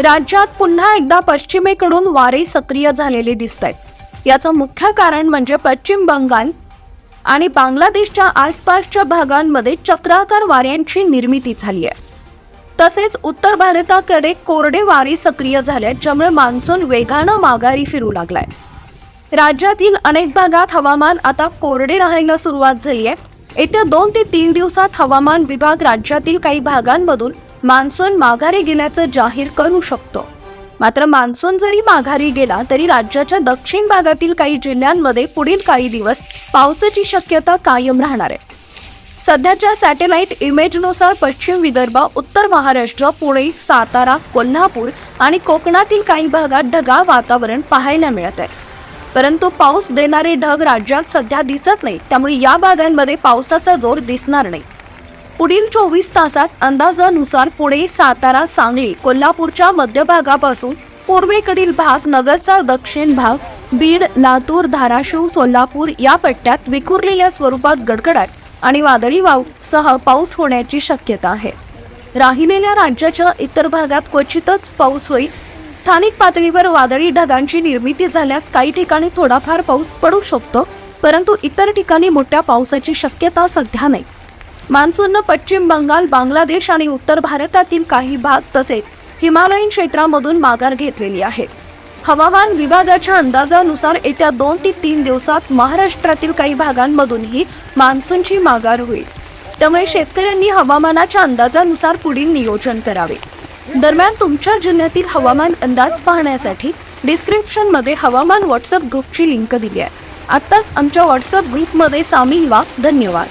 राज्यात पुन्हा एकदा पश्चिमेकडून वारे सक्रिय झालेले दिसत आहेत याचं मुख्य कारण म्हणजे पश्चिम बंगाल आणि बांगलादेशच्या आसपासच्या भागांमध्ये चक्राकार वाऱ्यांची निर्मिती झाली आहे. तसेच उत्तर भारताकडे कोरडे वारे सक्रिय झाले ज्यामुळे मान्सून वेगानं माघारी फिरू लागलाय. राज्यातील अनेक भागात हवामान आता कोरडे राहायला सुरुवात झाली आहे. येत्या दोन ते तीन दिवसात हवामान विभाग राज्यातील काही भागांमधून मान्सून माघारी गेल्याचं जाहीर करू शकतो. मात्र मान्सून जरी माघारी गेला तरी राज्याच्या दक्षिण भागातील काही जिल्ह्यांमध्ये पुढील काही दिवस पावसाची शक्यता कायम राहणार आहे. सध्याच्या सॅटेलाइट इमेजनुसार पश्चिम विदर्भ उत्तर महाराष्ट्र पुणे सातारा कोल्हापूर आणि कोकणातील काही भागात ढगाळ वातावरण पाहायला मिळत आहे. परंतु पाऊस देणारे ढग राज्यात सध्या दिसत नाही त्यामुळे या भागांमध्ये पावसाचा जोर दिसणार नाही. पुढील चोवीस तासात अंदाजानुसार पुणे सातारा सांगली कोल्हापूरच्या मध्य भागापासून पूर्वेकडील भाग नगरचा दक्षिण भाग बीड लातूर धाराशिव सोलापूर या पट्ट्यात विखुरलेल्या स्वरूपात गडगडाट आणि वादळी वावसह पाऊस होण्याची शक्यता आहे. राहिलेल्या राज्याच्या इतर भागात क्वचितच पाऊस होईल. स्थानिक पातळीवर वादळी ढगांची निर्मिती झाल्यास काही ठिकाणी थोडाफार पाऊस पडू शकतो परंतु इतर ठिकाणी मोठ्या पावसाची शक्यता सध्या नाही. मान्सूननं पश्चिम बंगाल बांगलादेश आणि उत्तर भारतातील काही भाग तसेच हिमालयीन क्षेत्रामधून माघार घेतलेली आहे. हवामान विभागाच्या अंदाजानुसार येत्या दोन ते तीन दिवसात महाराष्ट्रातील काही भागांमधूनही मान्सूनची माघार होईल. त्यामुळे शेतकऱ्यांनी हवामानाच्या अंदाजानुसार पुढील नियोजन करावे. दरम्यान तुमच्या जिल्ह्यातील हवामान अंदाज पाहण्यासाठी डिस्क्रिप्शनमध्ये हवामान व्हॉट्सअप ग्रुपची लिंक दिली आहे. आत्ताच आमच्या व्हॉट्सअप ग्रुपमध्ये सामील व्हा. धन्यवाद.